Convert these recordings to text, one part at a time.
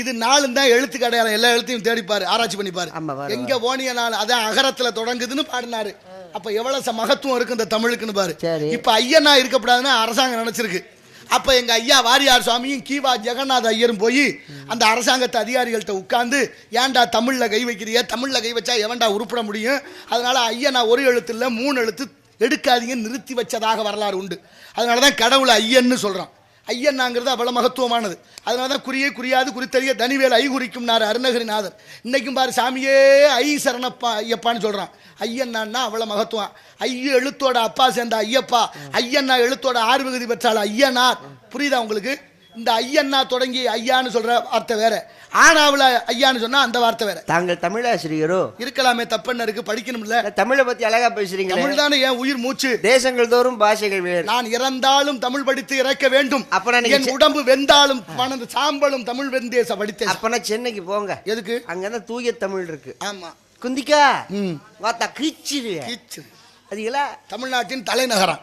இது நாலும் தான் எழுத்துக்கு அடையாளம் எல்லா எழுத்தையும் தேடிப்பாரு ஆராய்ச்சி பண்ணிப்பாரு. எங்க போனிய நாள் அதான் அகரத்துல தொடங்குதுன்னு பாடினாரு. அப்ப எவ்வளவு மகத்துவம் இருக்கு இந்த தமிழுக்குன்னு பாரு. இப்ப ஐயனா இருக்கக்கூடாதுன்னு அரசாங்கம் நினைச்சிருக்கு. அப்ப எங்க ஐயா வாரியார் சுவாமியும் கீவா ஜெகநாத ஐயரும் போய் அந்த அரசாங்கத்து அதிகாரிகள்ட்ட உட்கார்ந்து ஏன்டா தமிழ்ல கை வைக்கிறிய? தமிழ்ல கை வச்சா எவன்டா உருப்பிட முடியும்? அதனால ஐயனா ஒரு எழுத்து இல்ல மூணு எழுத்து எடுக்காதீங்க நிறுத்தி வச்சதாக வரலாறு உண்டு. அதனாலதான் கடவுளை ஐயன்னு சொல்றான் ஐயன்னாங்கிறது அவ்வளோ மகத்துவமானது. அதனால தான் குறியே குறியாது குறித்தறிய தனிவேல் ஐ குறிக்கும்னார் அருணகிரிநாதர். இன்னைக்கும் பாரு சாமியே ஐ சரணப்பா ஐயப்பான்னு சொல்கிறான் ஐயன்னான்னா அவ்வளோ மகத்துவம். ஐய எழுத்தோட அப்பா சேர்ந்த ஐயப்பா ஐயன்னா எழுத்தோட ஆறு விகுதி பெற்றால் ஐயனார். புரியுதா உங்களுக்கு? இந்த ஐயன்னா தொடங்கி ஐயான்னு சொல்ற வார்த்தை வேற. ஆனாவுல ஐயான்னு சொன்னா அந்த வார்த்தை வேற. தாங்கள் தமிழாசிரியரோ? இருக்கலாமே தப்பென்ன இருக்கு படிக்கணும்ல தமிழை பத்தி அழகா பேசுறீங்களே. தமிழ் தானே என் உயிர் மூச்சு? தேசங்கள் தோறும் பாஷைகள் வேறு. நான் இறந்தாலும் தமிழ் படித்து இறக்க வேண்டும். அப்ப என் உடம்பு வெந்தாலும் மனது சாம்பலும் தமிழ் வெந்தேச படித்தேன் அப்பனா சென்னைக்கு போங்க. எதுக்கு? அங்கதான் தூய தமிழ் இருக்கு. ஆமா. குந்திக்கா. வாத்தா கிச்சிரு. கீச்சு. தமிழ்நாட்டின் தலைநகரம்.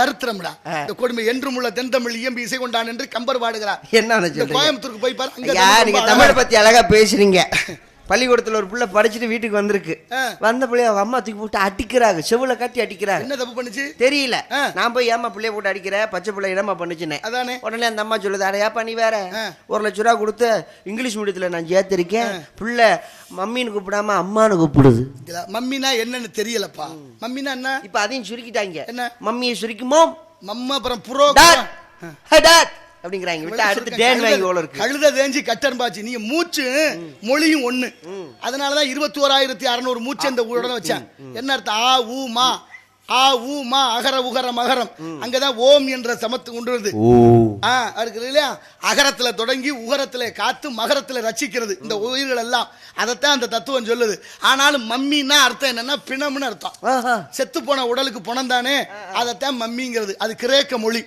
தருத்திரம்டா. இந்த கொடுமை என்றும் உள்ள தென்தமிழ் இயம்பி இசை கொண்டான் என்று கம்பர் பாடுகிறார் என்ன கோயம்புத்தூருக்கு போய் பாரு தமிழ் பத்தி அழகா பேசுறீங்க. பள்ளிக்கூடத்துல ஒரு புள்ள படிச்சுட்டு வீட்டுக்கு வந்திருக்கு. வந்த பிள்ளைய அவங்க அம்மா தூக்கி போட்டு அடிக்கிறாங்க. செவுல கட்டி அடிக்கிறாங்க. என்ன தப்பு பண்ணுச்சு? தெரியல. நான் போய் ஏமா பிள்ளைய போட்டு அடிக்கிற? பச்சை பிள்ளை என்னம்மா பண்ணுச்சுன்னு. அதானே. உடனே அந்த அம்மா சொல்லுது அடையாப்பா நீ வேற. ஒரு லட்ச ரூபா கொடுத்து இங்கிலீஷ் மீடியத்துல நான் சேர்த்திருக்கேன். புள்ள மம்மின்னு கூப்பிடாம அம்மான்னு கூப்பிடுது. மம்மினா என்னன்னு தெரியலப்பா. மம்மினா என்ன? இப்ப அதையும் சுருக்கிட்டாங்க. என்ன? மம்மியை சுருக்குமோ? மம்மா அப்புறம் புரோ ஹே டாட் அப்படிங்கிறாங்க. விட்டு அடுத்து டேன் வாங்கி ஓல இருக்கு. கழுத தேஞ்சி கட்டன்பாச்சு நீங்க மூச்சு மொழியும் ஒண்ணு. அதனாலதான் இருபத்தி ஓராயிரத்தி அறுநூறு மூச்சு அந்த உடனே வச்சேன் என்ன அர்த்தம்? ஆ ஊ மா. ஆ ஊ மா அகர உகர மகரம். அங்கதான் ஓம் என்ற சமத்து கொண்டு வருது. இருக்குது இல்லையா? அகரத்துல தொடங்கி உகரத்துல காத்து மகரத்துல ரசிக்கிறது இந்த உயிர்கள் எல்லாம் அதைத்தான் அந்த தத்துவம் சொல்லுது. ஆனாலும் மம்மின்னா அர்த்தம் என்னன்னா பிணம்னு அர்த்தம். செத்து போன உடலுக்கு பணம் தானே? அதைத்தான் மம்மிங்கிறது. அது கிரேக்க மொழி.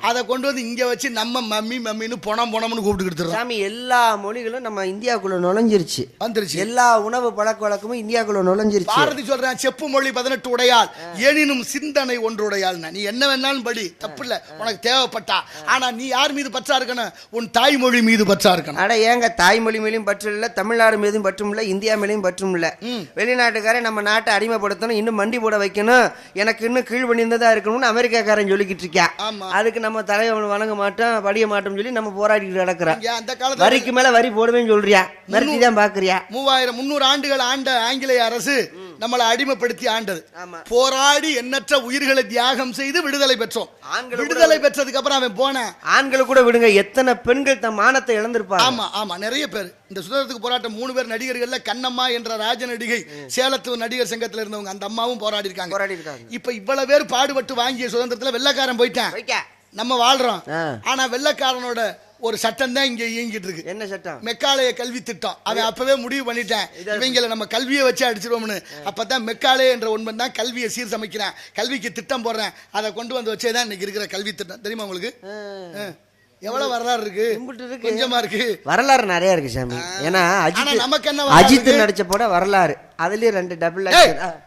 அதை கொண்டு வந்து இங்க வச்சு நம்ம மம்மி மம்மின்னு பணம் பணம்னு கூப்பிட்டுக்கிட்டு சாமி எல்லா மொழிகளும் நம்ம இந்தியாக்குள்ள நுழைஞ்சிருச்சு. வந்துருச்சு. எல்லா உணவு பழக்க வழக்கமும் இந்தியாக்குள்ள நுழைஞ்சிருச்சு. பாரதி சொல்றான் செப்பு மொழி பதினெட்டு உடையால் எனினும் சிந்தனை ஒன்று உடையால் நீ என்ன வேணாலும் படி தப்பு இல்ல உனக்கு தேவைப்பட்டா. ஆனா நீ யார் மீது பற்றா இருக்கணும்? உன் தாய்மொழி மீது பற்றா இருக்கணும். அட ஏங்க தாய்மொழி மேலேயும் பற்று இல்ல தமிழ்நாடு மீதும் பற்றும் இல்ல இந்தியா மேலேயும் பற்றும் இல்ல. வெளிநாட்டுக்காரன் நம்ம நாட்டை அடிமைப்படுத்தணும் இன்னும் மண்டி போட வைக்கணும். எனக்கு இன்னும் கீழ் பண்ணியிருந்ததா இருக்கணும்னு அமெரிக்காக்காரன் சொல்லிக்கிட்டு இருக்கான். அதுக்கு நம்ம தலைவன் வணங்க மாட்டோம் படிய மாட்டோம்னு சொல்லி நம்ம போராடிக்கிட்டு காலத்துல வரிக்கு மேல வரி போடுவேன்னு சொல்றியா? மிரட்டி தான் பாக்குறியா? மூவாயிரம் முன்னூறு ஆண்டுகள் ஆண்ட ஆங்கிலேய அரசு நம்மளை அடிமைப்படுத்தி ஆண்டது. போராடி எண்ணற்ற உயிர்களை தியாகம் செய்து விடுதலை பெற்றோம். விடுதலை பெற்றதுக்கு அப்புறம் அவன் போனேன் ஆண்களை கூட விடுங்க. எத்தனை பெண்கள் தம் மானத்தை இழந்திருப்பாங்க? ஆமா ஆமா. நிறைய பேர். இந்த சுதந்திரத்துக்கு போராட்டம் மூணு பேர் நடிகர்கள்ல கண்ணம்மா என்ற ராஜ நடிகை சேலத்து நடிகர் சங்கத்துல இருந்தவங்க அந்த அம்மாவும் போராடி இருக்காங்க போராடி இருக்காங்க இப்ப இவ்வளவு பேர் பாடுபட்டு வாங்கிய சுதந்திரத்துல வெள்ளக்காரன் போயிட்டான். நம்ம வாழ்றோம். ஆனா வெள்ளக்காரனோட ஒரு சட்டம் தான் இங்க இயங்கிட்டு இருக்கு. என்ன சட்டம்? மெக்காலய கல்வி திட்டம். அவன் அப்பவே முடிவு பண்ணிட்டேன். இவங்களை நம்ம கல்வியை வச்சு அடிச்சிருவோம்னு. அப்பதான் மெக்காலே என்ற ஒன்பன் தான் கல்வியை சீர் சமைக்கிறேன் கல்விக்கு திட்டம் போடுறேன். அதை கொண்டு வந்து வச்சேதான் இன்னைக்கு இருக்கிற கல்வி திட்டம். தெரியுமா உங்களுக்கு. எவ்வளவு வரலாறு இருக்கு. கொஞ்சமா இருக்கு. வரலாறு நிறைய இருக்கு சாமி. ஏன்னா அஜித் நமக்கு என்ன வரலாறு அஜித்? நடிச்ச படம் வரலாறு. அதுலயும் ரெண்டு டபுள்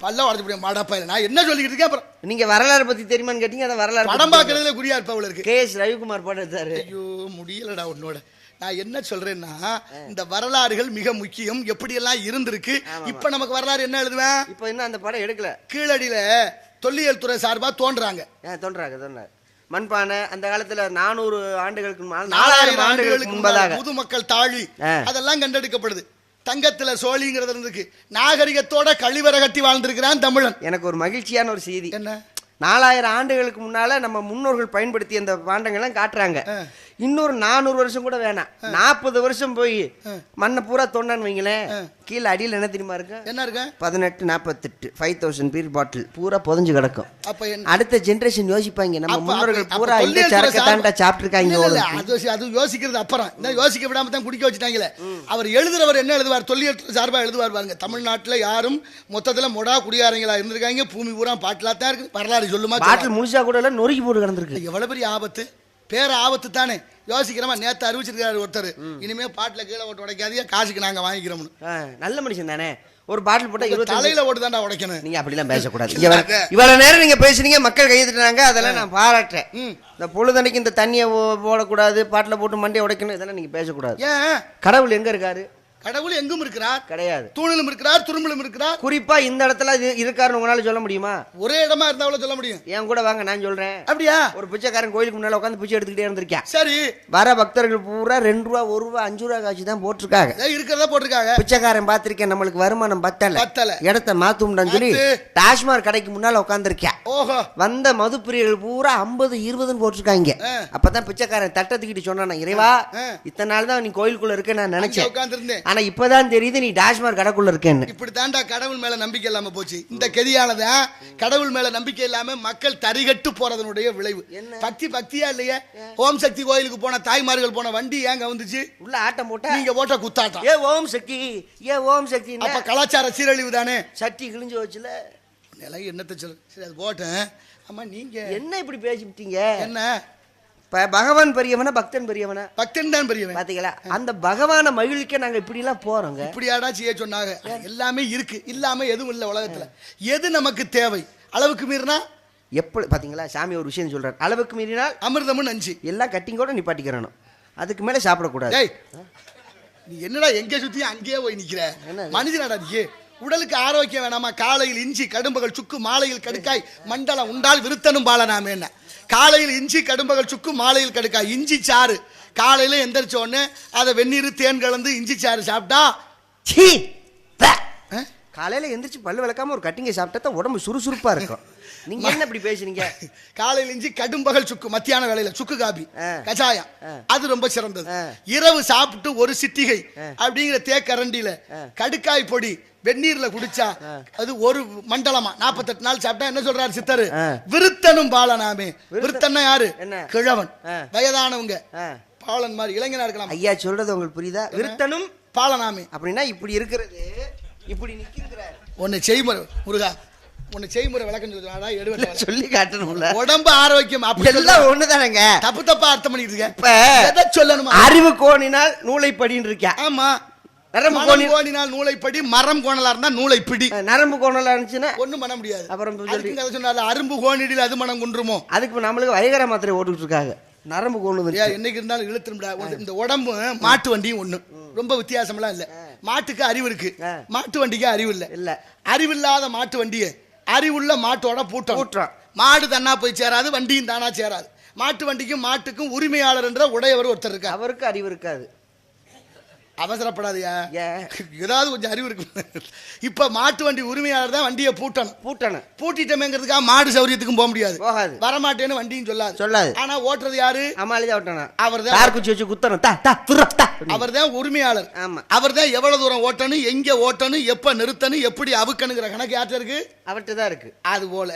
பல்ல உடச்சு முடியும் மாடாப்பா நான் என்ன சொல்லிக்கிட்டு இருக்கேன் அப்புறம்? நீங்க வரலாறு பத்தி தெரியுமான்னு கேட்டீங்க அதான் வரலாறு படம் பார்க்கறதுல குறியா இருப்பவள் இருக்கு கே எஸ் ரவிக்குமார் படம் எடுத்தாரு. ஐயோ முடியலடா உன்னோட. நான் என்ன சொல்றேன்னா இந்த வரலாறுகள் மிக முக்கியம். எப்படியெல்லாம் இருந்திருக்கு? இப்ப நமக்கு வரலாறு என்ன எழுதுவேன் இப்போ இன்னும் அந்த படம் எடுக்கல. கீழடியில தொல்லியல் துறை சார்பா தோன்றாங்க. ஏன் தோன்றாங்க தோன்றாங்க. மண்பானை அந்த காலத்துல நானூறு ஆண்டுகளுக்கு முன்னால் நாலாயிரம் ஆண்டுகளுக்கு முன்பதாக. முதுமக்கள் தாழி. அதெல்லாம் கண்டெடுக்கப்படுது. தங்கத்துல சோழிங்கிறது இருந்துருக்கு நாகரிகத்தோட கழிவறை கட்டி வாழ்ந்திருக்கிறான் தமிழன். எனக்கு ஒரு மகிழ்ச்சியான ஒரு செய்தி. என்ன? நாலாயிரம் ஆண்டுகளுக்கு முன்னால நம்ம முன்னோர்கள் பயன்படுத்திய அந்த பாண்டங்கள்லாம் காட்டுறாங்க. இன்னொரு நானூறு வருஷம் கூட வேணாம். நாற்பது வருஷம் போய் மண்ணை பூரா தோண்டான்னு வைங்களேன். கீழே அடியில் என்ன தெரியுமா இருக்கு? என்ன இருக்க? பதினெட்டு நாற்பத்தெட்டு ஃபைவ் தௌசண்ட் பீர் பாட்டில் பூரா புதஞ்சு கிடக்கும். அடுத்த ஜெனரேஷன் யோசிப்பாங்க நம்ம முன்னோர்கள் பூரா இந்த சரக்கு தாண்டா சாப்பிட்டுருக்காங்க அது யோசி- அது யோசிக்கிறது அப்புறம். யோசிக்க விடாம தான் குடிக்க வச்சுட்டாங்களே. அவர் எழுதுறவர் என்ன எழுதுவார்? தொல்லியல் துறை சார்பா எழுதுவார் பாருங்க. தமிழ்நாட்டுல யாரும் மொத்தத்துல மொடா குடியாரங்களா இருந்திருக்காங்க. பூமி பூரா பாட்டிலா தான் இருக்கு. வரலாறு சொல்லுமா பாட்டில் முழுசா கூட இல்ல நொறுக்கி போட்டு கிடந்திருக்கு. இது எவ்வளவு பெரிய ஆபத்து? பேர ஆபத்து தானே யோசிக்கிறோமா நேத்து அறிவிச்சிருக்காரு ஒருத்தர். இனிமே பாட்டில் கீழே ஓட்டு உடைக்காதீங்க காசுக்கு நாங்க வாங்கிக்கிறோம்னு. நல்ல மனுஷன் தானே? ஒரு பாட்டில் போட்டா இருபத்தி தலையில ஓட்டு தான்டா உடைக்கணும். நீங்க அப்படிலாம் பேசக்கூடாது. இவ்வளவு நேரம் நீங்க பேசுனீங்க மக்கள் கையெழுத்துனாங்க அதெல்லாம் நான் பாராட்டுறேன். இந்த பொழுதன்னைக்கு இந்த தண்ணியை போடக்கூடாது பாட்டில் போட்டு மண்டையை உடைக்கணும் இதெல்லாம் நீங்க பேசக்கூடாது. ஏன்? கடவுள் எங்க இருக்காரு? கடவுள் எங்கும் இருக்கிறார். கிடையாது. தூணிலும் இருக்கிறார் துரும்பிலும் இருக்கிறார். குறிப்பா இந்த இடத்துல இருக்காருன்னு உங்களால சொல்ல முடியுமா? ஒரே இடமா இருந்தா சொல்ல முடியும். என் கூட வாங்க நான் சொல்றேன். அப்படியா? ஒரு பிச்சைக்காரன் கோயிலுக்கு முன்னால உட்காந்து பிச்சை எடுத்துக்கிட்டே இருந்திருக்கேன். சரி. வர பக்தர்கள் பூரா ரெண்டு ரூபா ஒரு ரூபா அஞ்சு ரூபா காட்சி தான் போட்டிருக்காங்க. இருக்கிறதா போட்டிருக்காங்க? பிச்சைக்காரன் பார்த்திருக்கேன் நம்மளுக்கு வருமானம் பத்தல. பத்தல. இடத்த மாத்தும்டான்னு சொல்லி. டாஸ்மாக் கடைக்கு முன்னால உட்காந்துருக்கேன் ஓஹோ. வந்த மதுப்பிரியர்கள் பூரா ஐம்பது இருபதுன்னு போட்டிருக்காங்க. அப்பதான் பிச்சைக்காரன் தட்டத்துக்கிட்டு சொன்னான் இறைவா. இத்தனை நாள் தான் நீ கோயிலுக்குள்ள இருக்க நான் நினைச்சேன். ஆனா இப்பதான் தெரியுது நீ டாஸ்மாக் கடைக்குள்ள இருக்கேன்னு. இப்படி தாண்டா கடவுள் மேல நம்பிக்கை இல்லாம போச்சு. இந்த கெதியானதான் கடவுள் மேல நம்பிக்கை இல்லாம மக்கள் தரிகட்டு போறதனுடைய விளைவு? பக்தி பக்தியா இல்லையே? ஓம் சக்தி கோயிலுக்கு போன தாய்மார்கள் போன வண்டி ஏங்க வந்துச்சு? உள்ள ஆட்டம் போட்டா? நீங்க ஓட்ட குத்தாட்டம். ஏ ஓம் சக்தி ஏ ஓம் சக்தி அப்ப கலாச்சார சீரழிவு தானே? சட்டி கிழிஞ்சு வச்சுல நிலை என்னத்தை சொல்லு? சரி அது போட்டேன். ஆமா நீங்க என்ன இப்படி பேசிவிட்டீங்க? என்ன? இப்ப பகவான் பெரியவனா பக்தன் பெரியவனா? பக்தன் தான் பெரியவன். பாத்தீங்களா? அந்த பகவான மகிழ்விக்க நாங்க இப்படி எல்லாம் போறோங்க. இப்படியாடா செய்ய சொன்னாங்க. எல்லாமே இருக்கு. இல்லாம எதுவும் இல்ல உலகத்துல. எது நமக்கு தேவை? அளவுக்கு மீறினா? எப்படி பாத்தீங்களா? சாமி ஒரு விஷயம் சொல்றாரு. அளவுக்கு மீறினால் அமிர்தமும் நஞ்சு. எல்லாம் கட்டிங்கோட நிப்பாட்டிக்கிறணும். அதுக்கு மேல சாப்பிடக்கூடாது. நீ என்னடா எங்கே சுத்தி அங்கேயே போய் நிக்கிற? மனிதனடா நீ. உடலுக்கு ஆரோக்கியம் வேணாமா? காலையில் இஞ்சி கடும்பகல் சுக்கு மாலையில் கடுக்காய் மண்டலம் உண்டால் விருத்தனும் பாலனாமே என்ன காலையில் இஞ்சி கடும்பகல் சுக்கு மாலையில் கடுக்காய் இஞ்சி சாறு காலையில எந்திரிச்ச உடனே அதை வெந்நீர் தேன் கலந்து இஞ்சி சாறு சாப்பிட்டா சீ? காலையில எந்திரிச்சு பல்லு விளக்காம ஒரு கட்டிங்க சாப்பிட்டா தான் உடம்பு சுறுசுறுப்பா இருக்கும் நீங்க என்ன இப்படி பேசுறீங்க காலையில் இஞ்சி கடும்பகல் சுக்கு மத்தியான வேலையில சுக்கு காபி. கஷாயம். அது ரொம்ப சிறந்தது. இரவு சாப்பிட்டு ஒரு சிட்டிகை. அப்படிங்கிற தேக்கரண்டியில. கடுக்காய் பொடி வெந்நீர்ல குடிச்சா அது ஒரு மண்டலமா. நாற்பத்தெட்டு நாள் சாப்பிட்டா என்ன சொல்றாரு சித்தரு. விருத்தனும் பாலனாமே. விருத்தன்னா யாரு? கிழவன். வயதானவங்க. பாலன் மாதிரி இளைஞனா இருக்கலாம். ஐயா சொல்றது உங்களுக்கு புரியுதா? விருத்தனும் பாலனாமே. அப்படின்னா இப்படி இருக்கிறது இப்படி நிக்கிறாரு உன்னை செய்முறை முருகா. உன்னை செய்முறை விளக்கம் எடுவட்ட சொல்லி காட்டணும்ல. உடம்பு ஆரோக்கியம் அப்படி எல்லாம் ஒண்ணுதானங்க? தப்பு தப்பா அர்த்தம் பண்ணிட்டு இருக்க இப்ப எதை சொல்லணுமா? அறிவு கோணினால் நூலை படின்னு இருக்கேன் ஆமா. நரம்பு கோணி கோணினால் நூலைப்படி மரம் கோணலா இருந்தா நூலை பிடி நரம்பு கோணலா இருந்துச்சுன்னா ஒண்ணும் பண்ண முடியாது. அப்புறம் கதை சொன்னால அரும்பு கோணிடில் அது மனம் குன்றுமோ? அதுக்கு நம்மளுக்கு வயகர மாத்திரை ஓட்டுட்டு இருக்காங்க. நரம்பு கோணு என்னைக்கு இருந்தாலும் இழுத்துரும்டா. ஒரு- இந்த உடம்பு மாட்டு வண்டியும் ஒண்ணு. ரொம்ப வித்தியாசம்லாம் இல்ல. மாட்டுக்கு அறிவு இருக்கு. மாட்டு வண்டிக்கு அறிவு இல்ல. இல்ல. அறிவில்லாத மாட்டு வண்டியை. அறிவுள்ள மாட்டோட பூட்டம் பூட்டுறோம். மாடு தன்னா போய் சேராது வண்டியும் தானா சேராது. மாட்டு வண்டிக்கும் மாட்டுக்கும் உரிமையாளர் என்ற உடையவர் ஒருத்தர் இருக்கார். அவருக்கு அறிவு இருக்காது. அவசரப்படாதயா ஏதாவது கொஞ்சம் அறிவு இருக்கு. இப்ப மாட்டு வண்டி உரிமையாளர் தான் வண்டியை பூட்டணும். பூட்டணும். பூட்டிட்டமேங்கிறதுக்காக மாடு சௌரியத்துக்கும் போக முடியாது. போகாது. வரமாட்டேன்னு வண்டியும் சொல்லாது. சொல்லாது. ஆனா ஓட்டுறது யாரு? அம்மாளிதான் ஓட்டணும் அவர்தான். தார் குச்சி வச்சு குத்தணும். தா தா அவர் தான் உரிமையாளர். ஆமா. அவர் தான் எவ்வளவு தூரம் ஓட்டணும் எங்க ஓட்டணும் எப்ப நிறுத்தணும் எப்படி அவுக்கணுங்கிற கணக்கு யார்ட்ட இருக்கு? அவர்கிட்ட தான் இருக்கு. அது போல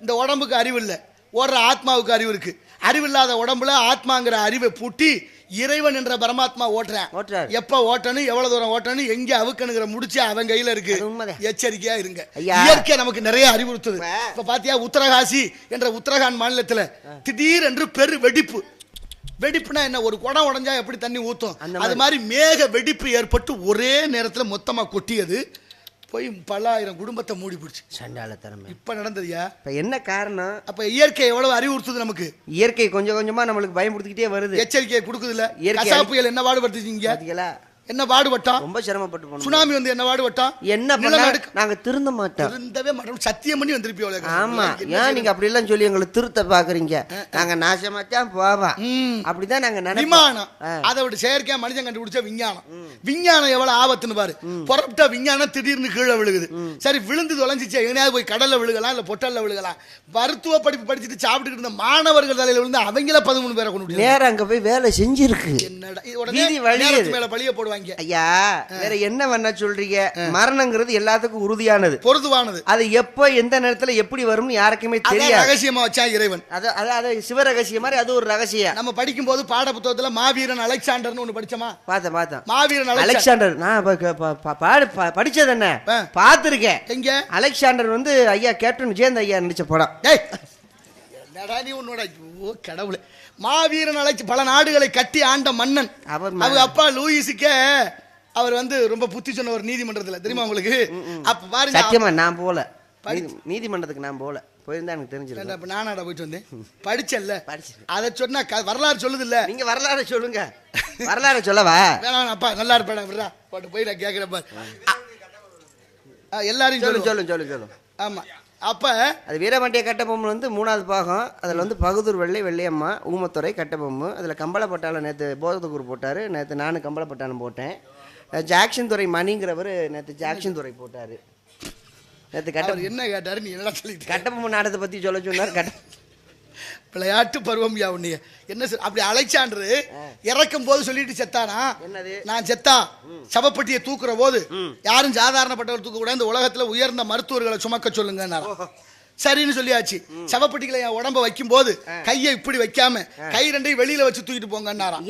இந்த உடம்புக்கு அறிவு இல்ல. ஓடுற ஆத்மாவுக்கு அறிவு இருக்கு. அறிவில்லாத உடம்புல ஆத்மாங்கிற அறிவை பூட்டி இறைவன் என்ற பரமாத்மா ஓட்டுறேன். எப்ப ஓட்டணும் எவ்வளவு தூரம் ஓட்டணும் எங்க அவுக்கணுங்கிற முடிச்சு அவன் கையில இருக்கு. எச்சரிக்கையா இருங்க. இயற்கை நமக்கு நிறைய அறிவுறுத்துது. இப்ப- பாத்தியா உத்தரகாசி என்ற உத்தரகாண்ட் மாநிலத்துல திடீரென்று பெரு வெடிப்பு. வெடிப்புனா என்ன? ஒரு குடம் உடைஞ்சா எப்படி தண்ணி ஊத்தும்? அது மாதிரி மேக வெடிப்பு ஏற்பட்டு ஒரே நேரத்துல மொத்தமா கொட்டியது. போய் பல்லாயிரம் குடும்பத்தை மூடி பிடிச்சு சண்டால திறமை இப்ப நடந்ததுயா? இப்ப என்ன காரணம்? அப்ப இயற்கை எவ்வளவு அறிவுறுத்துது நமக்கு? இயற்கை கொஞ்சம் கொஞ்சமா நம்மளுக்கு பயன்படுத்திக்கிட்டே வருது. எச்சரிக்கையை கொடுக்குதுல இயற்கை கசாப்புகள் என்ன பாடுபடுத்துச்சீங்க என்ன பாடுபட்டான் ரொம்ப சிரமப்பட்டு போனோம். சுனாமி வந்து என்ன பாடுபட்டான் என்ன. நாங்க திருந்த மாட்டோம். இருந்தவே மாட்டோம். சத்தியம் பண்ணி வந்திருப்பியோல ஆமா. ஏன் நீங்க அப்படி எல்லாம் சொல்லி எங்களை திருத்த பாக்குறீங்க? நாங்க நாசமாத்தான் போவோம் ம். அப்படிதான் நாங்க விமானம். அதை விட செயற்கையா மனுஷன் கண்டுபிடிச்ச விஞ்ஞானம். விஞ்ஞானம் எவ்வளவு ஆபத்துன்னு பாரு. புறப்பட்ட விஞ்ஞானம் திடீர்னு கீழே விழுகுது. சரி விழுந்து தொலைஞ்சிச்சு எங்கேயாவது போய் கடல்ல விழுகலாம் இல்ல பொட்டல்ல விழுகலாம். மருத்துவ படிப்பு படிச்சுட்டு சாப்பிட்டுட்டு இருந்த மாணவர்கள் தலையில விழுந்து அவங்கள பதிமூணு பேரை கொண்டு. நேரம் அங்க போய் வேலை செஞ்சிருக்கு. என்னடா உடனே மேல பழிய போடுவாங்க. ஐயா வேற என்ன பண்ண சொல்றீங்க? மரணங்கிறது எல்லாத்துக்கும் உறுதியானது. பொருதுவானது. அது எப்போ எந்த நேரத்துல எப்படி வரும்னு யாருக்குமே தெரியாது. ரகசியமா வச்சா இறைவன். அது அது அது சிவ ரகசியம் மாதிரி அது ஒரு ரகசியம். நம்ம படிக்கும்போது பாட புத்தகத்துல மாவீரன் அலெக்சாண்டர்னு ஒண்ணு படிச்சோமா? பார்த்தேன் பார்த்தேன். மாவீரன் அலெக்சாண்டர் நான் பாடு படிச்சது என்ன. பார்த்திருக்கேன். எங்க? அலெக்சாண்டர் வந்து ஐயா கேப்டன் விஜயந்த் ஐயா நடிச்ச படம். என்னடா நீ உன்னோட ஐயோ கடவுளே. மாவீரன் அழைச்சு பல நாடுகளை கட்டி ஆண்ட மன்னன். அவர் அப்பா லூயிஸுக்கே அவர் வந்து ரொம்ப புத்தி சொன்ன ஒரு நீதிமன்றத்துல தெரியுமா உங்களுக்கு? அப்ப பாருங்க. சத்தியமா நான் போல. நீதி- நீதிமன்றத்துக்கு நான் போல. போயிருந்தா எனக்கு தெரிஞ்சிருக்கும். ஏன்டா, இப்ப நானாடா போயிட்டு வந்தேன்? படிச்சல்ல படிச்சிருக்கேன். அதை சொன்னா வரலாறு சொல்லுது இல்ல நீங்க வரலாறு சொல்லுங்க. வரலாறு சொல்லவா? வேணாம் அப்பா நல்லா இருப்பேன் விடுறா. போட்டு போய் நான் கேட்கிறேன் எல்லாரையும் சொல்லு சொல்லுங்க சொல்லுங்க சொல்லுங்க ஆமா. அப்ப அது வீரபாண்டிய கட்டபொம்மன் வந்து மூணாவது பாகம். அதில் வந்து பகதூர் வெள்ளை வெள்ளையம்மா ஊமத்துறை கட்டபொம்மு. அதில் கம்பளப்பட்டாளம் நேற்று போதகுரு போட்டார். நேற்று நானும் கம்பளப்பட்டாளம் போட்டேன். ஜாக்சன் துறை மணிங்கிறவர் நேற்று ஜாக்சன் துறை போட்டார். நேற்று கட்ட என்ன கேட்டாரு? நீ என்னடா சொல்லிட்டு கட்டபொம்மன் நாடகத்தை பற்றி சொல்ல சொன்னார். கட்ட விளையாட்டு பருவம் யா உன்னைய. என்ன சொல் அப்படி அழைச்சான்று இறக்கும் போது சொல்லிட்டு செத்தானா? நான் செத்தா? சவப்பட்டியை தூக்குற போது யாரும் சாதாரணப்பட்டவர் தூக்க கூடாது இந்த உலகத்துல உயர்ந்த மருத்துவர்களை சுமக்க சொல்லுங்க சரின்னு சொல்லியாச்சு. சவப்பட்டிகளை என் உடம்ப வைக்கும் போது கையை இப்படி வைக்காம கை ரெண்டையும் வெளியில வச்சு தூக்கிட்டு போங்கன்னாராம்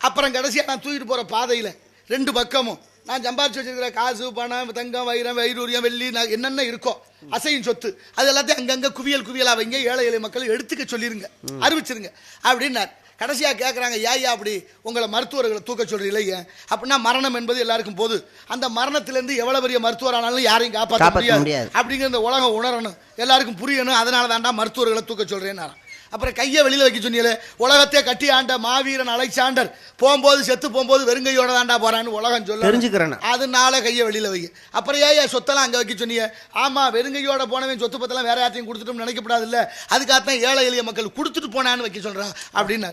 அப்புறம் கடைசியா நான் தூக்கிட்டு போற பாதையில ரெண்டு பக்கமும் நான் சம்பாதிச்சு வச்சிருக்கிற காசு பணம் தங்கம் வைரம் வைரூரியம் வெள்ளி என்னென்ன இருக்கோ அசையும் சொத்து அது எல்லாத்தையும் அங்கங்க குவியல் குவியலா வைங்க ஏழை எளிய மக்கள் எடுத்துக்க சொல்லிருங்க. அறிவிச்சிருங்க. அப்படின்னார். கடைசியா கேட்குறாங்க ஏயா அப்படி உங்களை மருத்துவர்களை தூக்க சொல்றீங்களே? ஏன் அப்படின்னா மரணம் என்பது எல்லாருக்கும் போது அந்த மரணத்திலிருந்து எவ்வளவு பெரிய மருத்துவர் ஆனாலும் யாரையும் காப்பாற்ற முடியாது. அப்படிங்கிற இந்த உலகம் உணரணும். எல்லாருக்கும் புரியணும். அதனால தான்டா மருத்துவர்களை தூக்க சொல்றேன்னாராம். அப்புறம் கையை வெளியில வைக்க சொன்னீங்களே உலகத்தை கட்டி ஆண்ட மாவீரன் அலெக்சாண்டர். போகும்போது செத்து போகும்போது வெறுங்கையோட தாண்டா போறான்னு உலகம் சொல்ல. தெரிஞ்சுக்கிறேன். அதனால கையை வெளியில வை. அப்புறம் ஏன் சொத்தெல்லாம் அங்க வைக்க சொன்னீங்க? ஆமா வெறுங்கையோட போனவன் சொத்து பத்தெல்லாம் வேற யார்த்தையும் கொடுத்துட்டோம்னு நினைக்கப்படாது இல்ல அதுக்காகத்தான் ஏழை எளிய மக்கள் கொடுத்துட்டு போனான்னு வைக்க சொல்றான் அப்படின்னு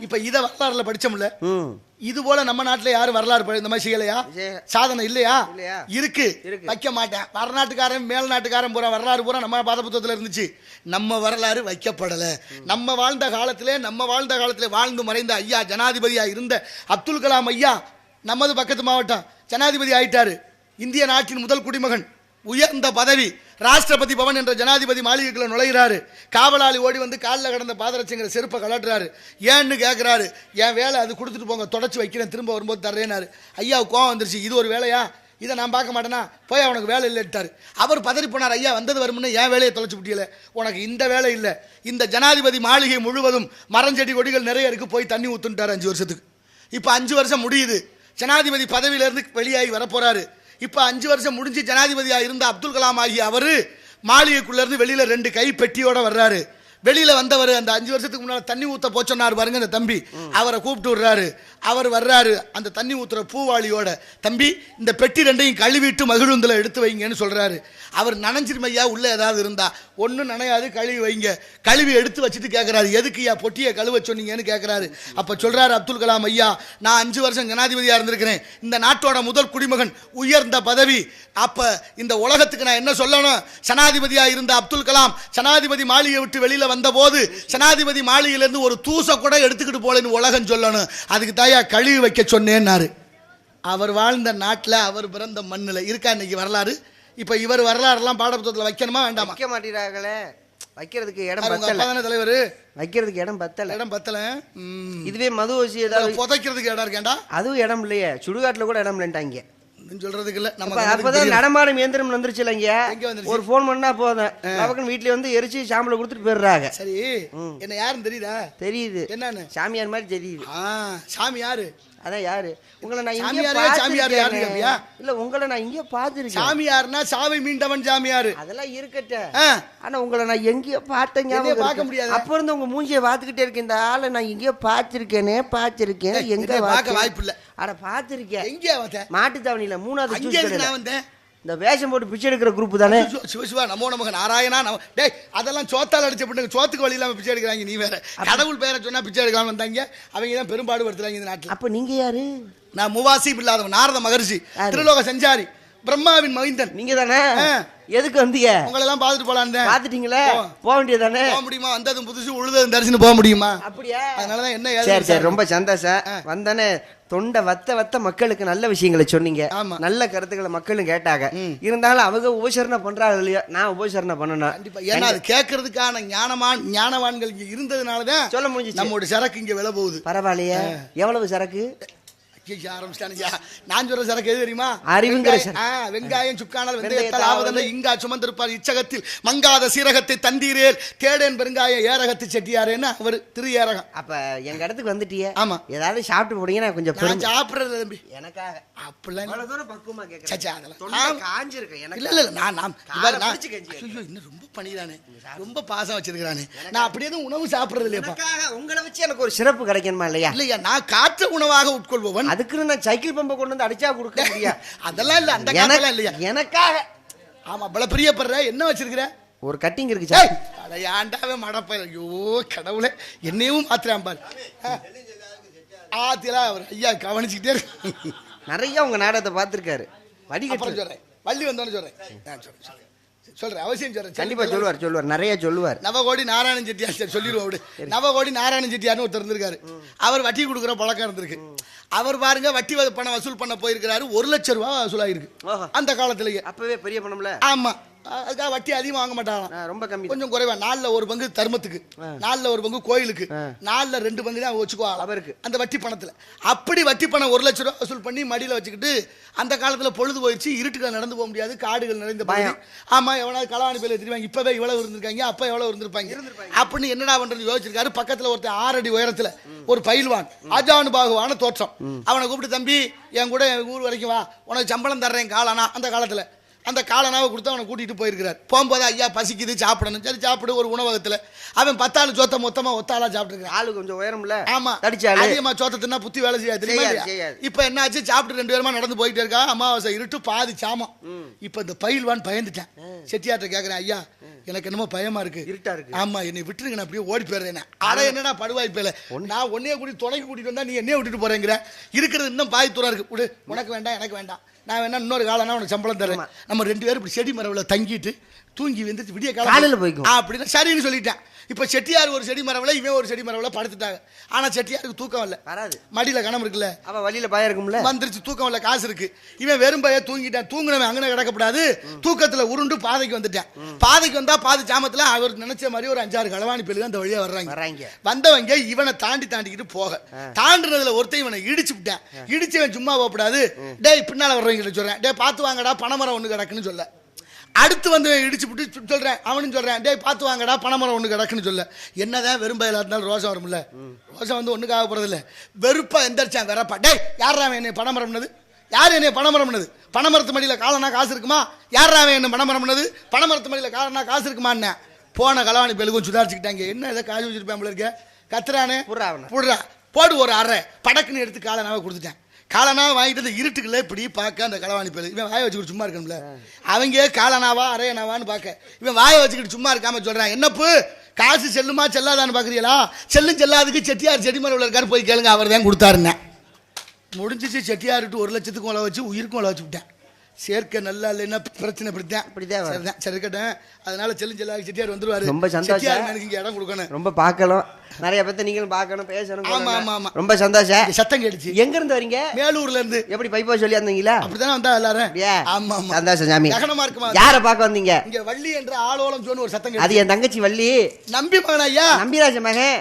இப்ப இதை வரலாறுல படிச்சோம்ல. ம். இது போல நம்ம நாட்டுல யாரும் வரலாறு இந்த மாதிரி செய்யலையா? செய்ய- சாதனை இல்லையா? இருக்கு. வைக்க மாட்டேன். வடநாட்டுக்காரன் மேல் நாட்டுக்காரன் பூரா வரலாறு பூரா நம்ம பாத புத்தகத்துல இருந்துச்சு. நம்ம வரலாறு வைக்கப்படல. நம்ம வாழ்ந்த காலத்திலே நம்ம வாழ்ந்த காலத்திலே வாழ்ந்து மறைந்த ஐயா ஜனாதிபதியா இருந்த அப்துல் கலாம் ஐயா நமது பக்கத்து மாவட்டம் ஜனாதிபதி ஆயிட்டாரு. இந்திய நாட்டின் முதல் குடிமகன். உயர்ந்த பதவி. ராஷ்டிரபதி பவன் என்ற ஜனாதிபதி மாளிகைக்குள்ள நுழைகிறாரு காவலாளி ஓடி வந்து காலில் கடந்த பாதரட்சிங்கிற செருப்பை கலட்டுறாரு ஏன்னு கேட்குறாரு என் வேலை அது கொடுத்துட்டு போங்க தொடச்சி வைக்கிறேன் திரும்ப வரும்போது தர்றேனாரு ஐயா கோவம் வந்துருச்சு. இது ஒரு வேலையா? இதை நான் பார்க்க மாட்டேனா? போய் அவனுக்கு வேலை இல்லைட்டார் அவர் பதறி போனார். ஐயா வந்தது வரும்னு என் வேலையை தொலைச்சு விட்டியல உனக்கு இந்த வேலை இல்லை. இந்த ஜனாதிபதி மாளிகை முழுவதும் மரஞ்செடி கொடிகள் நிறைய இருக்கு. போய் தண்ணி ஊற்றுன்ட்டார் அஞ்சு வருஷத்துக்கு. இப்போ அஞ்சு வருஷம் முடியுது. ஜனாதிபதி பதவியிலேருந்து வெளியாகி வரப்போகிறாரு இப்போ அஞ்சு வருஷம் முடிஞ்சு ஜனாதிபதியாக இருந்த அப்துல் கலாம் ஆகிய அவர் மாளிகைக்குள்ளேருந்து வெளியில் ரெண்டு கை பெட்டியோட வர்றாரு. வெளியில வந்தவர் அந்த அஞ்சு வருஷத்துக்கு முன்னால தண்ணி ஊத்த போச்சொன்னார் பாருங்க அந்த தம்பி. அவரை கூப்பிட்டு விடுறாரு. அவர் வர்றாரு அந்த தண்ணி ஊத்துற பூவாளியோட தம்பி இந்த பெட்டி ரெண்டையும் கழுவிட்டு மகிழுந்துல எடுத்து வைங்கன்னு சொல்றாரு. அவர் நனைஞ்சிருமையா உள்ள ஏதாவது இருந்தா? ஒன்றும் நனையாது கழுவி வைங்க. கழுவி எடுத்து வச்சுட்டு கேட்கறாரு எதுக்கு ஐயா பொட்டியை கழுவ சொன்னீங்கன்னு கேட்கறாரு அப்ப சொல்றாரு அப்துல் கலாம் ஐயா நான் அஞ்சு வருஷம் ஜனாதிபதியா இருந்திருக்கிறேன். இந்த நாட்டோட முதல் குடிமகன் உயர்ந்த பதவி. அப்ப இந்த உலகத்துக்கு நான் என்ன சொல்லணும்? ஜனாதிபதியா இருந்த அப்துல் கலாம் ஜனாதிபதி மாளிகை விட்டு வெளியில வந்த போது ஜனாதிபதி மாளிகையிலிருந்து ஒரு தூச கூட எடுத்துக்கிட்டு போலன்னு உலகம் சொல்லணும். அதுக்கு தாயா கழுவி வைக்க சொன்னேன்னாரு. அவர் வாழ்ந்த நாட்டில் அவர் பிறந்த மண்ணில். இருக்கா இன்னைக்கு வரலாறு? இப்போ இவர் வரலாறுலாம் பாடப்புத்தகத்தில் வைக்கணுமா வேண்டாமா? வைக்க மாட்டேறாங்களே வைக்கிறதுக்கு இடம் பத்தல. தலைவர்? வைக்கிறதுக்கு இடம் பத்தல. இடம் பத்தல. இதுவே மது வசி ஏதாவது புதைக்கிறதுக்கு இடம் இருக்கேன்டா. அதுவும் இடம் இல்லையே. சுடுகாட்டுல கூட இடம் இல்லைன்ட்டாங்க. அப்படின்னு சொல்றதுக்கு இல்ல நம்ம அப்பதான். நடமாடும் இயந்திரம் வந்துருச்சு? இல்லைங்க? ஒரு ஃபோன் பண்ணா போதும். நமக்கு வீட்லயே வந்து எரிச்சு சாம்பல கொடுத்துட்டு போயிடுறாங்க. சரி. என்ன யாருன்னு தெரியுதா? தெரியுது. என்னன்னு? சாமியார் மாதிரி தெரியுது. சாமி யாரு? அதான் யாரு? உங்களை நான் சாமியாரே சாமியார் யாருன்னு கேப்பியா? இல்ல உங்களை நான் இங்கே பார்த்துருக்கேன். சாமியார்னா சாவை மீண்டவன் சாமியாரு. அதெல்லாம் இருக்கட்டும். ஆ, ஆனா உங்களை நான் எங்கேயோ பார்த்தேன் ஞாபகம் பார்க்க. முடியாது. அப்ப இருந்து உங்க மூஞ்சியை பார்த்துக்கிட்டே இருக்கேன் இந்த ஆளை நான் எங்கேயோ பார்த்திருக்கேனே பார்த்திருக்கேன். எங்க பார்க்க பார்த்தேன்? வாய்ப்பில்ல. அட பார்த்திருக்கேன். எங்கேயா வந்த? மாட்டுத்தாவணியில மூணாவது நான் வந்தேன். இந்த வேஷம் போட்டு பிச்சை எடுக்கிற குரூப் தானே? சிவ- சிவ சிவா நமோ நமக நாராயணா நம டேய் அதெல்லாம் சோத்தால் அடிச்ச பிள்ளைங்க சோத்துக்கு வழி இல்லாம பிச்சை எடுக்கிறாங்க நீ வேற. கடவுள் பேரை சொன்னா பிச்சை எடுக்காம வந்தாங்க அவங்க தான் பெரும்பாடு படுத்துறாங்க இந்த நாட்டுல. அப்ப நீங்க யாரு? நான் முவாசிப் இல்லாதவன் நாரத மகரிஷி? திருலோக சஞ்சாரி. பிரம்மாவின் மைந்தன் நீங்க தானே. எதுக்கு வந்தீங்க? உங்களை எல்லாம் பார்த்துட்டு போலான்னு பாத்துட்டீங்களே. போக வேண்டியதானே போக முடியுமா? வந்ததும் புதுசு உழுததும் தரிசனம் போக முடியுமா? அப்படியா? அதனாலதான் என்ன சரி சரி. ரொம்ப சந்தோஷம். வந்தானே தொண்டை வத்த வத்த மக்களுக்கு நல்ல விஷயங்களை சொன்னீங்க. நல்ல கருத்துக்களை மக்களும் கேட்டாங்க. இருந்தாலும் அவங்க உபசரணை பண்றாங்க இல்லையா நான் உபசரணை பண்ணணும். ஏன்னா அது கேட்கறதுக்கான ஞானமான் ஞானவான்கள் இங்க இருந்ததுனாலதான் சொல்ல முடிஞ்சிச்சு. நம்மோட சரக்கு இங்க விலை போகுது பரவாயில்லையே எவ்வளவு சரக்கு? ஐயா, ஆரம்பிச்சிட்டானுயா நான் சொல்ற சரக்கு எது தெரியுமா? அறிவுங்கிற வெங்காயம், சுக்கானால் வெந்தயத்தால் ஆவதல்ல இங்கா சுமந்திருப்பார் இச்சகத்தில். மங்காத சீரகத்தை தந்தீரேல். தேடேன் பெருங்காயம் ஏரகத்து செட்டியாரேன்னு அவர் திரு ஏரகம். அப்ப எங்க இடத்துக்கு வந்துட்டியே. ஆமா. ஏதாவது சாப்பிட்டு போனீங்கன்னா கொஞ்சம் நான் சாப்பிடுறது தம்பி. எனக்காக. அப்படிலாம் தூரம் பக்குவமா அதெல்லாம். எனக்கு? இல்ல இல்ல, நான் நான் காலை இவர் நான் பிடிச்சு கஞ்சி ஐயோ, இன்னும் ரொம்ப பண்ணிக்கிறானே ரொம்ப பாசம் வச்சிருக்கிறானே. நான் அப்படியே உணவு சாப்பிடுறது எனக்காக உங்களை வச்சு எனக்கு ஒரு சிறப்பு கிடைக்கணுமா இல்லையா? இல்லையா நான் காற்று உணவாக உட்கொள்பவன். அதுக்குன்னு நான் சைக்கிள் பம்பை கொண்டு வந்து அடிச்சா கொடுக்க முடியாது அதெல்லாம் இல்ல அந்த காலெல்லாம் இல்லையா? எனக்காக. ஆமா பல பிரியப்படுற என்ன வச்சிருக்கிற? ஒரு கட்டிங் இருக்கு சார். அட மடப்ப ஐயோ கடவுளே என்னையும் மாத்திரான் பாரு. ஆத்திரா அவர் ஐயா கவனிச்சுக்கிட்டே இருக்கு நிறைய உங்க நாடகத்தை பார்த்திருக்காரு. வடிகட்டு சொல்றேன். வள்ளி வந்தோன்னு சொல்றேன். ஆ, சொல்றேன், சொல்றேன். அவசியம் சொல்றேன். கண்டிப்பா சொல்லுவார் சொல்லுவார். நிறைய சொல்லுவார். நவகோடி நாராயணன் செட்டியார் சரி சொல்லிடுவோம் விடு நவகோடி நாராயணன் செட்டியார்னு ஒருத்தர் இருந்திருக்காரு. அவர் வட்டி கொடுக்குற பழக்கம் இருந்திருக்கு. அவர் பாருங்க வட்டி பணம் வசூல் பண்ண போயிருக்கிறாரு. ஒரு லட்சம் ரூபாய் வசூலாயிருக்கு. அந்த காலத்திலேயே. அப்பவே பெரிய பணம்ல? ஆமா. அதுக்காக வட்டி அதிகமாக வாங்க மாட்டாங்க ரொம்ப கம்மி கொஞ்சம் குறைவா. நாலுல ஒரு பங்கு தர்மத்துக்கு. நாலுல ஒரு பங்கு கோயிலுக்கு. நாலுல ரெண்டு பங்கு தான் வச்சுக்குவாங்க அவருக்கு. அந்த வட்டி பணத்துல. அப்படி வட்டி பணம் ஒரு லட்சம் ரூபாய் வசூல் பண்ணி மடியில வச்சுக்கிட்டு அந்த காலத்துல பொழுது போயிடுச்சு. இருட்டுகள் நடந்து போக முடியாது. காடுகள் நிறைந்த பயம். ஆமா எவனாவது களவாணி பேர்ல தெரிவாங்க இப்பவே இவ்வளவு இருந்திருக்காங்க. அப்ப எவ்வளவு இருந்திருப்பாங்க. அப்படின்னு என்னடா பண்றது யோசிச்சிருக்காரு. பக்கத்துல ஒருத்தன் ஆறு அடி உயரத்துல ஒரு பயில்வான். அஜானுபாகுவான தோற்றம். அவனை கூப்பிட்டு தம்பி என் கூட ஊர் வரைக்கும் வா. உனக்கு சம்பளம் தர்றேன் காலானா? அந்த காலத்துல. அந்த காலனாவை கொடுத்து அவனை கூட்டிட்டு போயிருக்கிறார். போகும்போது ஐயா பசிக்குது சாப்பிடணும். சரி சாப்பிடு ஒரு உணவகத்துல. அவன் பத்தாள் சோத்த மொத்தமா ஒத்தாளா சாப்பிட்டுருக்கான் ஆளு கொஞ்சம் உயரம்ல. ஆமா. தடிச்சாலு அதிகமா சோத்த தின்னா புத்தி வேலை செய்யாது தெரியுமா. இப்ப என்னாச்சு? சாப்பிட்டு ரெண்டு பேருமா நடந்து போயிட்டே இருக்கா. அமாவாசை இருட்டு பாதி சாமம். இப்ப இந்த பயில்வான் பயந்துட்டேன். செட்டியார்ட்ட கேக்குறேன் ஐயா எனக்கு என்னமோ பயமா இருக்கு. இருட்டா இருக்கு. ஆமா என்னை விட்டுருங்க நான் அப்படியே ஓடி போயிடுறேன் அட என்னடா படுவாய் பேல நான் உன்னைய கூட்டி துணைக்கு கூட்டிட்டு வந்தா நீ என்னைய விட்டுட்டு போறேங்கிற. இருக்கிறது இன்னும் பாதி தூரம் இருக்கு. விடு. உனக்கு வேண்டாம் எனக்கு வேண்டாம். நான் வேணா இன்னொரு காலம்னா உனக்கு சம்பளம் தரேன். நம்ம ரெண்டு பேரும் இப்படி செடி மரவுல தங்கிட்டு தூங்கி வந்துட்டு விடிய காலையில போய்க்கும். அப்படின்னு சரின்னு சொல்லிட்டேன். இப்ப செட்டியார் ஒரு செடி மரவுல இவன் ஒரு செடி மரவுல படுத்துட்டாங்க. ஆனா செட்டியாருக்கு தூக்கம் இல்ல வராது. மடியில கணம் இருக்குல்ல. அவ வழியில பயம் இருக்கும்ல? வந்துருச்சு தூக்கம் இல்ல காசு இருக்கு. இவன் வெறும் பைய தூங்கிட்டான். தூங்குனவன் அங்கன கிடக்கப்படாது. தூக்கத்துல உருண்டு பாதைக்கு வந்துட்டான். பாதைக்கு வந்தா பாதி ஜாமத்துல அவர் நினைச்ச மாதிரி ஒரு அஞ்சாறு களவாணி பேருக்கு அந்த வழியா வர்றாங்க. வர்றாங்க. வந்தவங்க இவனை தாண்டி தாண்டிக்கிட்டு போக. தாண்டுனதுல ஒருத்தன் இவனை இடிச்சு விட்டான். இடிச்சவன் சும்மா போகக்கூடாது டேய் பின்னால வர்றவங்க சொல்றேன். டேய் பார்த்து வாங்கடா பனைமரம் ஒண்ணு கிடக்குன்னு சொல்ல. அடுத்து வந்து இடிச்சு விட்டு சொ- சொல்றேன். அவனும் சொல்றேன். டேய் பார்த்து வாங்கடா பனைமரம் ஒண்ணு கிடக்குன்னு சொல்ல. என்னதான் வெறும் இருந்தாலும் ரோசம் வரும்ல? ரோசம் வந்து ஒண்ணுக்காக போறது இல்ல வெறுப்பா எந்திரிச்சான் வெறப்பா. டேய் யாரா என்னை பனைமரம்னது யார் என்னை பனைமரம்னது பனைமரத்து மடியில காலனா காசு இருக்குமா? யாரா என்ன பனைமரம்னது பனைமரத்து மடியில காலனா காசு இருக்குமான்னு போன கலவாணி பெருகும் சுதாரிச்சுக்கிட்டாங்க. என்ன இதை காசு வச்சிருப்பேன் இருக்க? கத்துறானே? புட்றா அவனை. புடுறா. போடு ஒரு அரை படக்குன்னு எடுத்து காலனாவை கொடுத்துட்டேன். காலனா வாங்கிட்டு அந்த இருட்டுக்குள்ள இப்படி பார்க்க அந்த களவாணி பேர். இவன் வாயை வச்சுக்கிட்டு சும்மா இருக்கணும்ல. அவங்க காலனாவா அரையனாவான்னு பார்க்க. இவன் வாயை வச்சுக்கிட்டு சும்மா இருக்காம சொல்கிறான் என்னப்பு? காசு செல்லுமா செல்லாதான்னு பார்க்குறீங்களா? செல்லும் செல்லாதுக்கு செட்டியார் செடிமரம் இருக்காரு போய் கேளுங்க அவர் தான் கொடுத்தாருன்னேன் முடிஞ்சிச்சு செட்டியார்ட்டு ஒரு லட்சத்துக்கும் உள்ள வச்சு உயிருக்கும் உள்ள வச்சு விட்டேன். சேர்க்க நல்லா இல்லைன்னா பிரச்சனை இப்படித்தான். இப்படிதான். சரிதான். சரி இருக்கட்டும். அதனால செல்லும் செல்லாது செட்டியார் வந்துருவாரு. ரொம்ப சந்தோஷம். எனக்கு இங்க இடம் கொடுக்கணும். ரொம்ப பார்க்கலாம் நிறைய பேர்த்த நீங்களும் பார்க்கணும் பேசணும் ஆமா. ஆமா, ஆமா. ரொம்ப சந்தோஷம். சத்தம் கேட்டுச்சு. எங்க இருந்து வரீங்க? மேலூர்ல இருந்து எப்படி பைப்பா சொல்லி வந்தீங்களா அப்படித்தானே வந்தா எல்லாரும். ஆமா ஆமா. சந்தோஷம் சாமி. ககனமா இருக்குமா யார பார்க்க வந்தீங்க? இங்க வள்ளி என்ற ஆளோலம் சொன்னு ஒரு சத்தம் அது என் தங்கச்சி வள்ளி. நம்பி மகன் ஐயா. நம்பிராஜ மகன்.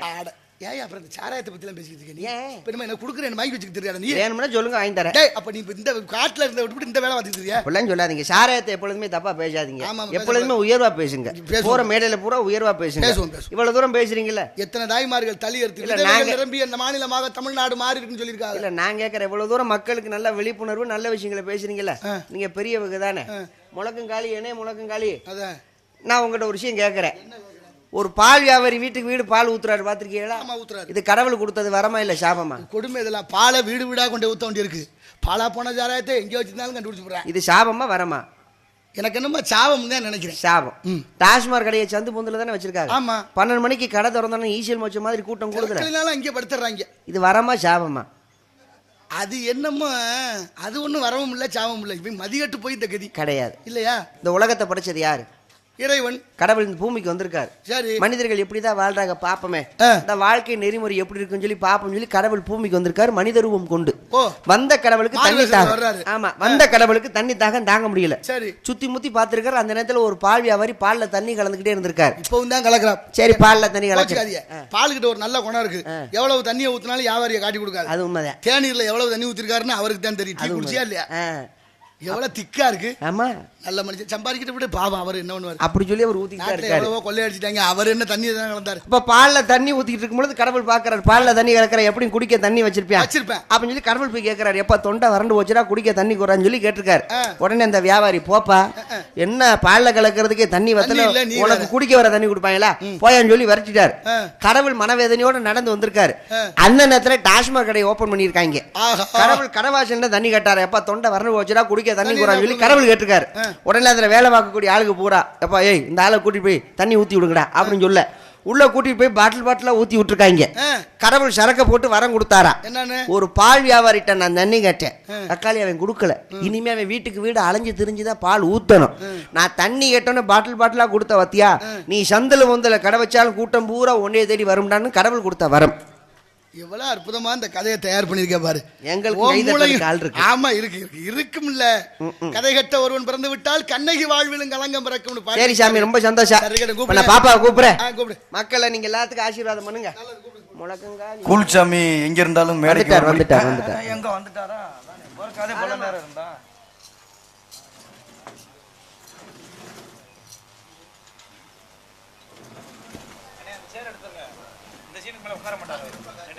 ஏன் அப்புறம் இந்த சாராயத்தை பத்தி எல்லாம் பேசிக்கிட்டு இருக்க நீ? இப்ப என்ன என்ன குடுக்குறேன் மைக் வச்சுக்கிட்டு தெரியாத நீ? வேணும்னா சொல்லுங்க வாங்கி தரேன். டேய் அப்ப நீ இந்த காட்டுல இருந்த விட்டு இந்த வேலை பார்த்துட்டு இருக்கியா? அப்படிலாம் சொல்லாதீங்க. சாராயத்தை எப்பொழுதுமே தப்பா பேசாதீங்க. எப்பொழுதுமே உயர்வா பேசுங்க. போற மேடையில பூரா உயர்வா பேசுங்க. இவ்வளவு தூரம் பேசுறீங்கல்ல? எத்தனை தாய்மார்கள் தள்ளி எடுத்து நிரம்பி அந்த மாநிலமாக தமிழ்நாடு மாறி இருக்குன்னு சொல்லியிருக்காங்க. இல்ல நான் கேக்குறேன் இவ்வளவு தூரம் மக்களுக்கு நல்ல விழிப்புணர்வு நல்ல விஷயங்களை பேசுறீங்கல்ல. நீங்க பெரியவங்க தானே? முழக்கம் காலி ஏனே முழக்கம் காலி. நான் உங்ககிட்ட ஒரு விஷயம் கேட்கறேன் ஒரு பால் வியாபாரி வீட்டுக்கு வீடு பால் ஊத்துறாரு பாத்திருக்கீங்களா ஆமா ஊத்துறாரு. இது கடவுள் கொடுத்தது வரமா இல்ல சாபமா? கொடுமை இதெல்லாம். பாலை வீடு வீடா கொண்டு ஊத்த வேண்டி இருக்கு பாலா போன சாராயத்தை எங்கேயோ வச்சிருந்தாலும் கண்டுபிடிச்சு போடுறேன் இது சாபமா வரமா? எனக்கு என்னமோ சாவம் தான் நினைக்கிறேன். சாபம். ம். டாஸ்மாக் கடையை சந்து பொந்துல தானே வச்சிருக்காங்க? ஆமா. பன்னெண்டு மணிக்கு கடை திறந்தோன்னா ஈசல் மோச்ச மாதிரி கூட்டம் கூடுதுல? அங்கேயே படுத்துறாங்க. இது வரமா சாபமா? அது என்னமோ அது ஒண்ணும் வரவும் இல்ல சாவம் இல்ல. இவன் மதிகட்டு போய் இந்த கதி. கிடையாது. இல்லையா? இந்த உலகத்தை படைச்சது யாரு? இறைவன் கடவுள் இந்த பூமிக்கு வந்திருக்காரு. சரி. மனிதர்கள் எப்படிதான் வாழ்றாங்க பாப்பமே. இந்த வாழ்க்கை நெறிமுறை எப்படி இருக்குன்னு சொல்லி பாப்போம்னு சொல்லி கடவுள் பூமிக்கு வந்திருக்காரு மனித ரூபம் கொண்டு வந்த கடவுளுக்கு தண்ணி தாகம். ஆமா வந்த கடவுளுக்கு தண்ணி தாகம் தாங்க முடியல. சரி. சுத்தி முத்தி பாத்துருக்காரு அந்த நேரத்துல ஒரு பால் வியாபாரி பால்ல தண்ணி கலந்துக்கிட்டே இருந்திருக்காரு. இப்பவும் தான் கலக்குறா சரி பால்ல தண்ணி கலக்கு. கோச்சுக்காதீங்க பாலுக்கிட்ட ஒரு நல்ல குணம் இருக்கு. எவ்வளவு தண்ணியை ஊத்தினாலும் வியாபாரியை காட்டி கொடுக்காது. அது உண்மைதான். தேநீர்ல எவ்வளவு தண்ணி ஊத்திருக்காருன்னு அவருக்கு தான் தெரியும் குடிச்சியா இல்லையா. எவ்வளவு திக்கா இருக்கு. ஆமா. நல்ல மனுஷன். சம்பாதிக்கிட்டு விட்டு பாவம் அவர் என்ன பண்ணுவார்? அப்படி சொல்லி அவர் ஊத்திக்கிட்டே இருக்காரு. எவ்வளவோ கொள்ளையடிச்சிட்டாங்க அவர் என்ன தண்ணி தான் கலந்தாரு? இப்ப பால்ல தண்ணி ஊத்திட்டு இருக்கும்போது கடவுள் பாக்குறாரு. பால்ல தண்ணி கலக்கிற எப்படி குடிக்க தண்ணி வச்சிருப்பியா வச்சிருப்பேன். அப்படின்னு சொல்லி கடவுள் போய் கேட்கிறாரு எப்ப தொண்டை வறண்டு போச்சுடா குடிக்க தண்ணி குறான்னு சொல்லி கேட்டிருக்காரு. உடனே அந்த வியாபாரி போப்பா என்ன பால்ல கலக்கிறதுக்கு தண்ணி வத்தல? உனக்கு. குடிக்க வர தண்ணி கொடுப்பாங்களா? போயான்னு சொல்லி விரட்டிட்டாரு. கடவுள் மனவேதனையோட நடந்து வந்திருக்காரு. அந்த நேரத்துல டாஸ்மாக் கடையை ஓபன் பண்ணிருக்காங்க கடவுள் கடவாசல்ல தண்ணி கட்டாரு. எப்பா தொண்டை வறண்டு போச்சுடா குடிக்க தண்ணி குறான்னு சொல்லி. கடவுள் கேட்டிருக்காரு. உடனே அதுல வேலை பார்க்கக்கூடிய ஆளுக்கு பூரா எப்பா ஏய் இந்த ஆளை கூட்டிட்டு போய் தண்ணி ஊத்தி விடுங்கடா அப்படின்னு சொல்ல. உள்ள கூட்டிட்டு போய் பாட்டில் பாட்டிலா ஊத்தி விட்டுருக்காங்க. கடவுள் சரக்க போட்டு வரம் கொடுத்தாரா? ஒரு பால் வியாபாரிட்ட நான் தண்ணி கேட்டேன். தக்காளி அவன் கொடுக்கல. இனிமே அவன் வீட்டுக்கு வீடு அலைஞ்சு திரிஞ்சுதான் பால் ஊத்தணும். நான் தண்ணி கேட்டோன்னு பாட்டில் பாட்டிலா கொடுத்த வத்தியா? நீ சந்தில வந்தல கடை வச்சாலும் கூட்டம் பூரா ஒன்னே தேடி வரும்டான்னு கடவுள் கொடுத்த வரம். எவ்வளவு அற்புதமா இந்த கதையை தயார் பண்ணிருக்க பாரு. எங்களுக்கு ஆமா இருக்கு இருக்கு. இருக்கும்ல. கதை கட்ட ஒருவன் பிறந்து விட்டால் கண்ணகி வாழ்விலும் கலங்கம் பிறக்கும்னு பாரு. சரி சாமி ரொம்ப சந்தோஷம். சரி. நான் பாப்பாவை கூப்பிடுறேன். கூப்பிடு. மக்களை நீங்க எல்லாத்துக்கும் ஆசீர்வாதம் பண்ணுங்க. முழக்கங்கா கூல்சாமி எங்க இருந்தாலும் மேடைக்கு வந்துட்டார். வந்துட்டார், எங்க வந்துட்டாரா. ஒரு கதை பல நேரம் இருந்தா. வேணாமா